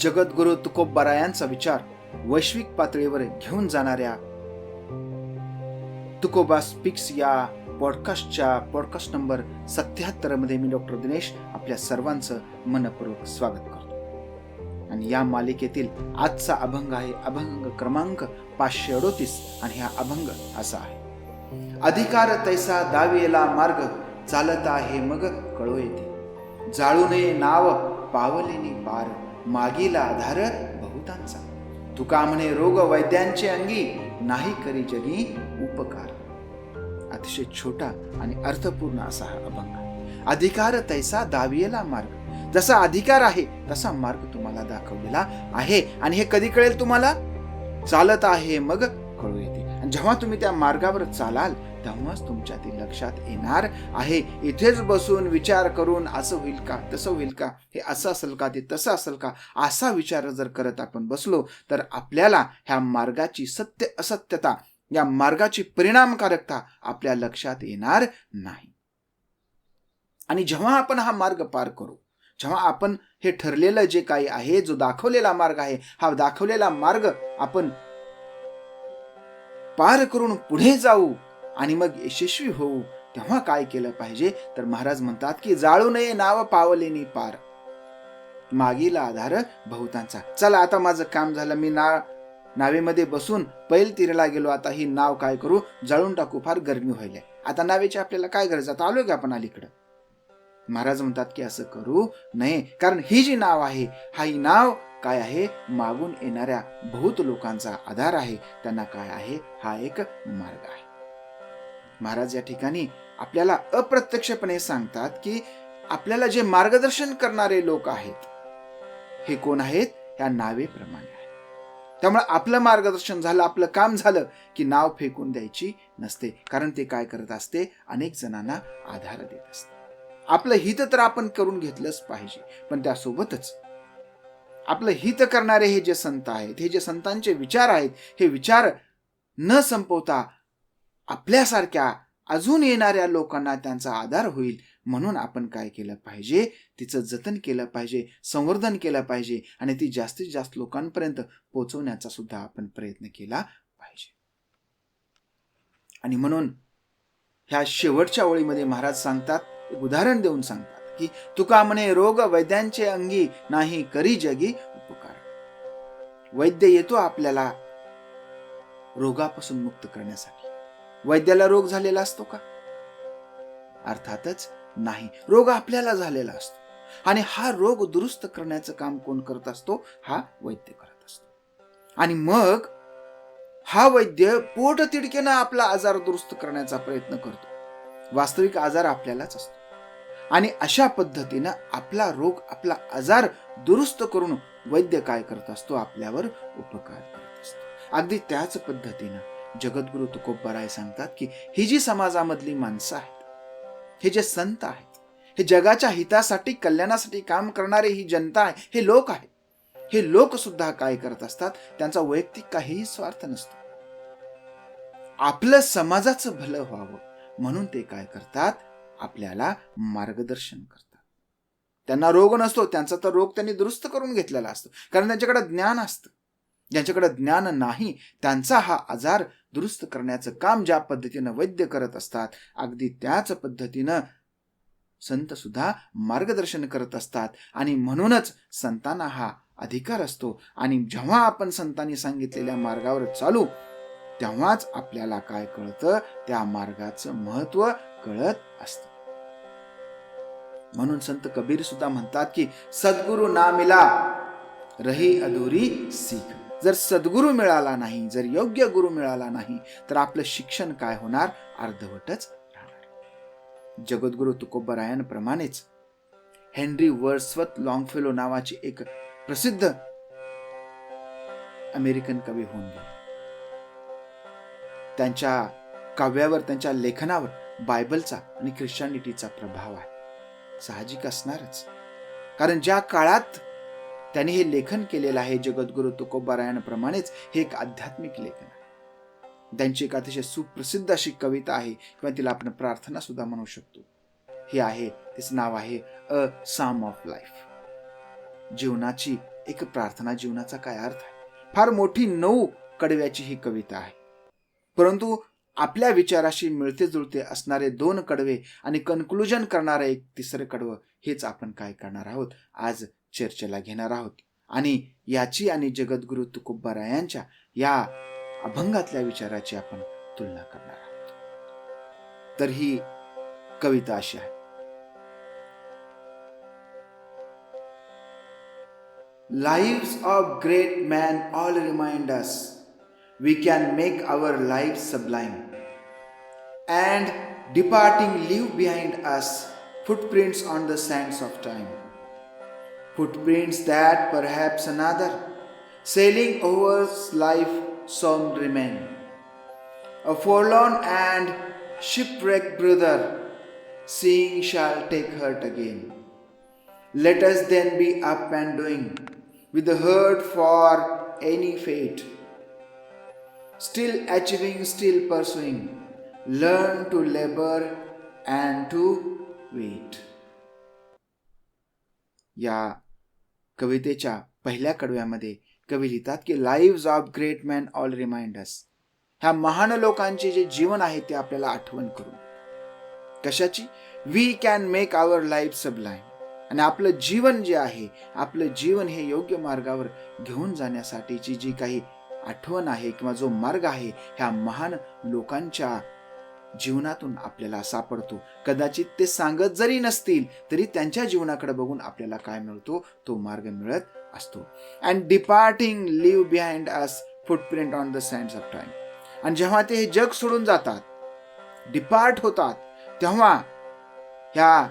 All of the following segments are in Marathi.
जगद्गुरु तुकोबरायांचा विचार वैश्विक पातळीवर घेऊन जाणाऱ्या तुकोबा स्पिक्स या पॉडकास्टच्या पॉडकास्ट नंबर सत्याहत्तरमध्ये मी डॉक्टर दिनेश आपल्या सर्वांचं मनपूर्वक स्वागत करतो. आणि या मालिकेतील आजचा अभंग आहे अभंग क्रमांक पाचशे अडोतीस आणि हा अभंग असा आहे. अधिकार तैसा दावेला मार्ग चालत आहे मग कळो येते जाळू नये नाव पावलेनी पार. मागीला आधार बहुतांचा. तुका म्हणे रोग वैद्यांचे अंगी नाही करी जगी उपकार. अतिशय छोटा आणि अर्थपूर्ण असा हा अभंग. अधिकार तैसा दावियला मार्ग. जसा अधिकार आहे तसा मार्ग तुम्हाला दाखवलेला आहे. आणि हे कधी कळेल तुम्हाला? चालत आहे मग कळू येते. आणि जेव्हा तुम्ही त्या मार्गावर चालाल तेव्हाच तुमच्या ते लक्षात येणार आहे. इथेच बसून विचार करून असं होईल का तसं होईल का हे असं असेल का ते तसं असेल का असा विचार जर करत आपण बसलो तर आपल्याला ह्या मार्गाची सत्य असत्यता या मार्गाची परिणामकारकता आपल्या लक्षात येणार नाही. आणि जेव्हा आपण हा मार्ग पार करू जेव्हा आपण हे ठरलेलं जे काही आहे जो दाखवलेला मार्ग आहे हा दाखवलेला मार्ग आपण पार करून पुढे जाऊ आणि मग यशस्वी होऊ तेव्हा काय केलं पाहिजे? तर महाराज म्हणतात की जाळू नये नाव पावलेनी पार. मागील आधार बहुतांचा. चला आता माझं काम झालं. मी ना नावेमध्ये बसून पैल तिरेला गेलो. आता ही नाव काय करू? जळून टाकू. फार गरमी व्हायला आता नावेची आपल्याला काय गरज? आता आलो की आपण अलीकडं? महाराज म्हणतात की असं करू नये. कारण ही जी नाव आहे हा ही नाव काय आहे? मागून येणाऱ्या बहुत लोकांचा आधार आहे. त्यांना काय आहे? हा एक मार्ग आहे. महाराज या ठिकाणी आपल्याला अप्रत्यक्षपणे सांगतात की आपल्याला जे मार्गदर्शन करणारे लोक आहेत हे कोण आहेत? या नावेप्रमाणे आहे त्यामुळे आपलं मार्गदर्शन झालं आपलं काम झालं की नाव फेकून द्यायची नसते. कारण ते काय करत असते? अनेक जणांना आधार देत असते. आपलं हित तर आपण करून घेतलंच पाहिजे. पण त्यासोबतच आपलं हित करणारे हे जे संत आहेत हे जे संतांचे विचार आहेत हे विचार न संपवता आपल्यासारख्या अजून येणाऱ्या लोकांना त्यांचा आधार होईल म्हणून आपण काय केलं पाहिजे? तिचं जतन केलं पाहिजे संवर्धन केलं पाहिजे आणि ती जास्तीत जास्त लोकांपर्यंत पोचवण्याचा सुद्धा आपण प्रयत्न केला पाहिजे. आणि म्हणून ह्या शेवटच्या ओळीमध्ये महाराज सांगतात एक उदाहरण देऊन सांगतात की तुका म्हणे रोग वैद्यांचे अंगी नाही करी जगी उपकार. वैद्य येतो आपल्याला रोगापासून मुक्त करण्यासाठी. वैद्याला रोग झालेला असतो का? अर्थातच नाही. रोग आपल्याला झालेला असतो. आणि हा रोग दुरुस्त करण्याचं काम कोण करत असतो? हा वैद्य करत असतो. आणि मग हा वैद्य पोट तिडकेनं आपला आजार दुरुस्त करण्याचा प्रयत्न करतो. वास्तविक आजार आपल्यालाच असतो. आणि अशा पद्धतीनं आपला रोग आपला आजार दुरुस्त करून वैद्य काय करत असतो? आपल्यावर उपकार करत असतो. अगदी त्याच पद्धतीनं जगद्गुरु तुकोबराय सांगतात की ही जी समाजामधली माणसं आहेत हे जे संत आहेत हे जगाच्या हितासाठी कल्याणासाठी काम करणारे ही जनता आहे हे लोक आहेत हे लोक सुद्धा काय करत असतात त्यांचा वैयक्तिक काहीही स्वार्थ नसतो. आपलं समाजाचं भलं व्हावं म्हणून ते काय करतात? आपल्याला मार्गदर्शन करतात. त्यांना रोग नसतो त्यांचा तर रोग त्यांनी दुरुस्त करून घेतलेला असतो. कारण त्यांच्याकडे ज्ञान असतं. ज्यांच्याकडे ज्ञान नाही त्यांचा हा आजार दुरुस्त करण्याचं काम ज्या पद्धतीनं वैद्य करत असतात अगदी त्याच पद्धतीनं संत सुद्धा मार्गदर्शन करत असतात. आणि म्हणूनच संतांना हा अधिकार असतो. आणि जेव्हा आपण संतांनी सांगितलेल्या मार्गावर चालू तेव्हाच आपल्याला काय कळतं? त्या मार्गाचं महत्त्व कळत असतं. म्हणून संत कबीर सुद्धा म्हणतात की सद्गुरु ना मिला रही अधुरी सीख. जर सद्गुरू मिळाला नाही जर योग्य गुरु मिळाला नाही तर आपलं शिक्षण काय होणार? अर्धवटच राहणार. जगद्गुरु तुकोबरायांप्रमाणेच हेनरी वर्सवत लॉंगफेलो नावाची एक प्रसिद्ध अमेरिकन कवी होऊन गेले. त्यांच्या काव्यावर त्यांच्या लेखनावर बायबलचा आणि ख्रिश्चनिटीचा प्रभाव आहे. साहजिक असणारच. कारण ज्या काळात त्यांनी हे लेखन केलेलं आहे जगद्गुरु तुकोबारायणाप्रमाणेच. हे एक आध्यात्मिक लेखन आहे. त्यांची एक अतिशय सुप्रसिद्ध अशी कविता आहे किंवा तिला आपण प्रार्थना सुद्धा म्हणू शकतो. हे आहे तिचं नाव आहे अ साम ऑफ लाईफ जीवनाची एक प्रार्थना जीवनाचा काय अर्थ आहे? फार मोठी नऊ कडव्याची ही कविता आहे. परंतु आपल्या विचाराशी मिळते जुळते असणारे दोन कडवे आणि कन्क्लुजन करणारं एक तिसरं कडवं हेच आपण काय करणार आहोत? आज चर्चेला घेणार आहोत आणि याची आणि जगद्गुरु तुकोबारायांच्या या अभंगातल्या विचाराची आपण तुलना करणार आहोत तर ही कविता अशी आहे Lives of great men all remind us we can make our lives sublime. And departing, leave behind us footprints on the sands of time. Footprints that perhaps another, sailing over life, some remain. A forlorn and shipwrecked brother, seeing shall take hurt again. Let us then be up and doing, with the hurt for any fate. Still achieving, still pursuing, learn to labor and to wait. या कवितेच्या पहिल्या कडव्यामध्ये कवी लिहितात की live of great man all reminders ह्या महान लोकांचे जे जीवन आहे ते आपल्याला आठवण करून. कशाची? We can make our life sublime आणि आपलं जीवन जे आहे आपलं जीवन हे योग्य मार्गावर घेऊन जाण्यासाठीची जी काही आठवण आहे किंवा जो मार्ग आहे ह्या महान लोकांच्या जीवनातून आपल्याला सापडतो कदाचित ते सांगत जरी नसतील तरी त्यांच्या जीवनाकडे बघून आपल्याला काय मिळतो तो मार्ग मिळत असतो. And departing leave behind us footprint on the sands of time आणि जेव्हा ते हे जग सोडून जातात डिपार्ट होतात तेव्हा ह्या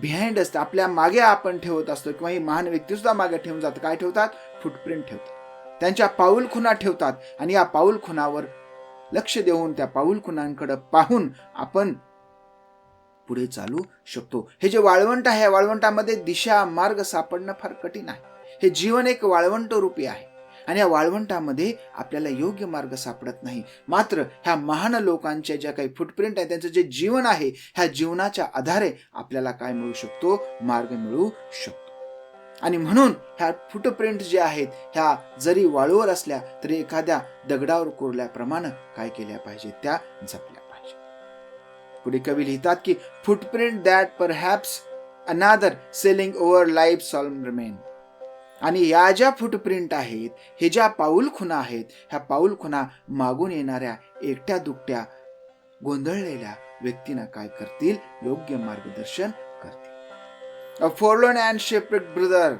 बिहाइंड असतं आपल्या मागे आपण ठेवत असतो किंवा ही महान व्यक्ती सुद्धा मागे ठेवून जातात. काय ठेवतात? फुटप्रिंट ठेवतात. त्यांच्या पाऊल खुणा ठेवतात. आणि या पाऊल खुणावर लक्ष देऊन त्या पाऊल खुणांकडे पाहून आपण पुढे चालू शकतो. हे जे वाळवंट आहे वाळवंटामध्ये दिशा मार्ग सापडणं फार कठीण आहे. हे जीवन एक वाळवंट रूपी आहे. आणि या वाळवंटामध्ये आपल्याला योग्य मार्ग सापडत नाही. मात्र ह्या महान लोकांच्या ज्या काही फुटप्रिंट आहे त्यांचं जे जीवन आहे ह्या जीवनाच्या आधारे आपल्याला काय मिळू शकतो? मार्ग मिळू शकतो. आणि म्हणून ह्या फुटप्रिंट जे आहेत ह्या जरी वाळूवर असल्या तरी एखाद्या दगडावर कोरल्याप्रमाणे काय केल्या पाहिजे त्या जपल्या पाहिजे. पुढे कवी लिहितात की footprint that perhaps another sailing over life solemn remain आणि या ज्या फुटप्रिंट आहेत हे ज्या पाऊल खुणा आहेत ह्या पाऊल खुणा मागून येणाऱ्या एकट्या दुकट्या गोंधळलेल्या व्यक्तींना काय करतील? योग्य मार्गदर्शन करतील. A forlorn and shipwrecked brother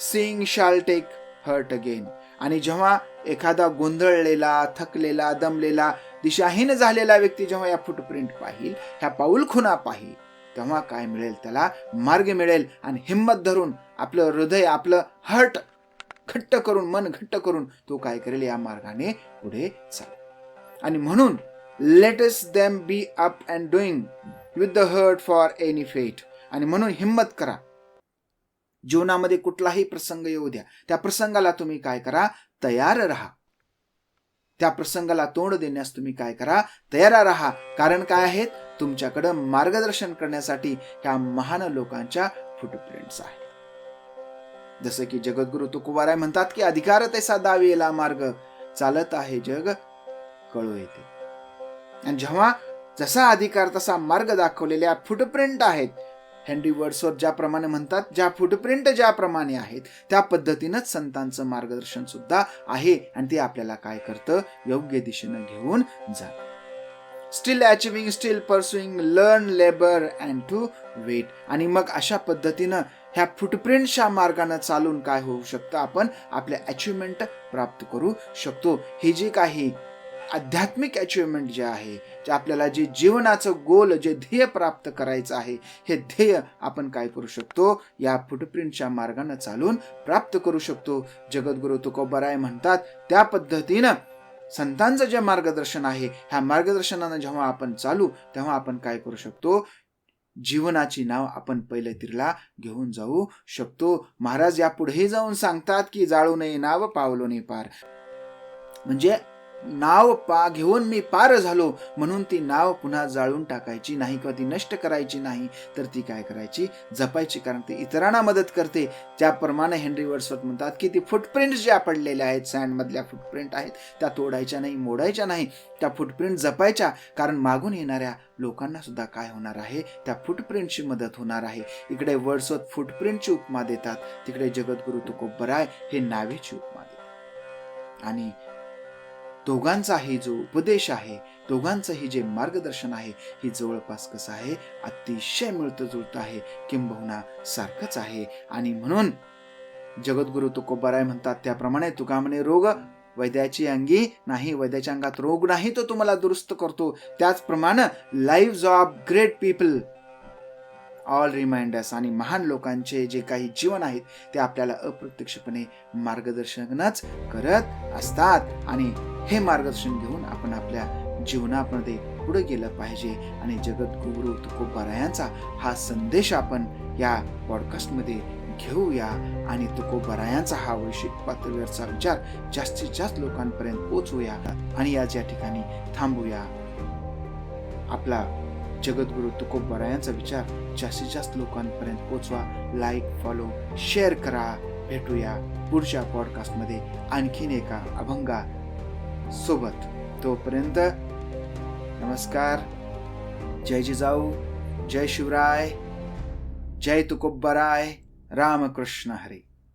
seeing shall take heart again आणि जेव्हा एखादा गोंधळलेला थकलेला दमलेला दिशाहीन झालेला व्यक्ती जेव्हा या फुटप्रिंट पाहिल ह्या पाऊल खुना पाहिल तेव्हा काय मिळेल? त्याला मार्ग मिळेल आणि हिंमत धरून आपलं हृदय आपलं हर्ट घट्ट करून मन घट्ट करून तो काय करेल? या मार्गाने पुढे चाल आणि म्हणून let us then be up and doing with the heart for any fate आणि म्हणून हिंमत करा. जीवनामध्ये कुठलाही प्रसंग येऊ द्या. त्या प्रसंगाला तुम्ही काय करा? तयार राहा. त्या प्रसंगाला तोंड देण्यास तुम्ही काय करा? तयार राहा. कारण काय आहेत? तुमच्याकडं मार्गदर्शन करण्यासाठी ह्या महान लोकांच्या फुटप्रिंट्स आहे जसं की जगद्गुरु तुकोबाराय म्हणतात की अधिकार तैसा दावेला मार्ग. चालत आहे जग कळू येते. आणि जेव्हा जसा अधिकार तसा मार्ग दाखवलेल्या फुटप्रिंट आहेत हेनरी वर्ड्सवर ज्याप्रमाणे म्हणतात ज्या फुटप्रिंट ज्याप्रमाणे आहेत त्या पद्धतीनंच संतांचं मार्गदर्शन सुद्धा आहे आणि ते आपल्याला काय करतं? योग्य दिशेनं घेऊन जात. Still achieving still pursuing learn labour and to wait आणि मग अशा पद्धतीनं ह्या फुटप्रिंटच्या मार्गानं चालून काय होऊ शकतं? आपण आपल्या अचिव्हमेंट प्राप्त करू शकतो. ही जी काही आध्यात्मिक अचिव्हमेंट जे आहे जे आपल्याला जे जीवनाचं गोल जे ध्येय प्राप्त करायचं आहे हे ध्येय आपण काय करू शकतो? या फुटप्रिंटच्या मार्गाने चालून प्राप्त करू शकतो. जगद्गुरु तुकोबराय म्हणतात त्या पद्धतीनं संतांचं जे मार्गदर्शन आहे ह्या मार्गदर्शनानं जेव्हा आपण चालू तेव्हा आपण काय करू शकतो? जीवनाची नाव आपण पहिले तिरला घेऊन जाऊ शकतो. महाराज या जाऊन सांगतात की जाळू नये नाव पावलो नाही पार. म्हणजे नाव पा घेऊन मी पार झालो म्हणून ती नाव पुन्हा जाळून टाकायची नाही किंवा ती नष्ट करायची नाही तर ती काय करायची? जपायची कारण ती इतरांना मदत करते. त्याप्रमाणे हेनरी वर्सवर्थ म्हणतात की ती फुटप्रिंट ज्या पडलेल्या आहेत सँडमधल्या फुटप्रिंट आहेत त्या तोडायच्या नाही मोडायच्या नाही. त्या फुटप्रिंट जपायच्या कारण मागून येणाऱ्या लोकांना सुद्धा काय होणार आहे? त्या फुटप्रिंटची मदत होणार आहे. इकडे वर्सवर्थ फुटप्रिंटची उपमा देतात. तिकडे जगद्गुरु तुकोबराय हे नावेची उपमा देतात. आणि दोघांचाही जो उपदेश आहे दोघांचंही जे मार्गदर्शन आहे हे जवळपास कसं आहे? अतिशय मिळतं जुळतं आहे किंबहुना सारखंच आहे. आणि म्हणून जगद्गुरु तुकोबाराय म्हणतात त्याप्रमाणे तुका म्हणे रोग वैद्याची अंगी नाही वैद्याच्या अंगात रोग नाही तो तुम्हाला दुरुस्त करतो. त्याचप्रमाणे live of great people all reminders आणि महान लोकांचे जे काही जीवन आहेत ते आपल्याला अप्रत्यक्षपणे मार्गदर्शनच करत असतात. आणि हे मार्गदर्शन घेऊन आपण आपल्या जीवनामध्ये पुढे गेलं पाहिजे. आणि जगद्गुरु तुकोबारायांचा हा संदेश आपण या पॉडकास्टमध्ये घेऊया. आणि तुकोबारायांचा हा वैश्विक पातळीवरचा विचार जास्तीत जास्त लोकांपर्यंत पोचवूया आणि आज या ठिकाणी थांबूया. आपला जगद्गुरु तुकोबरायांचा विचार जास्तीत जास्त लोकांपर्यंत पोचवा लाईक फॉलो शेअर करा. भेटूया पुढच्या पॉडकास्टमध्ये आणखीन एका अभंगा सोबत. तोपर्यंत नमस्कार. जय जिजाऊ. जय शिवराय. जय तुकोबराय. रामकृष्ण हरी.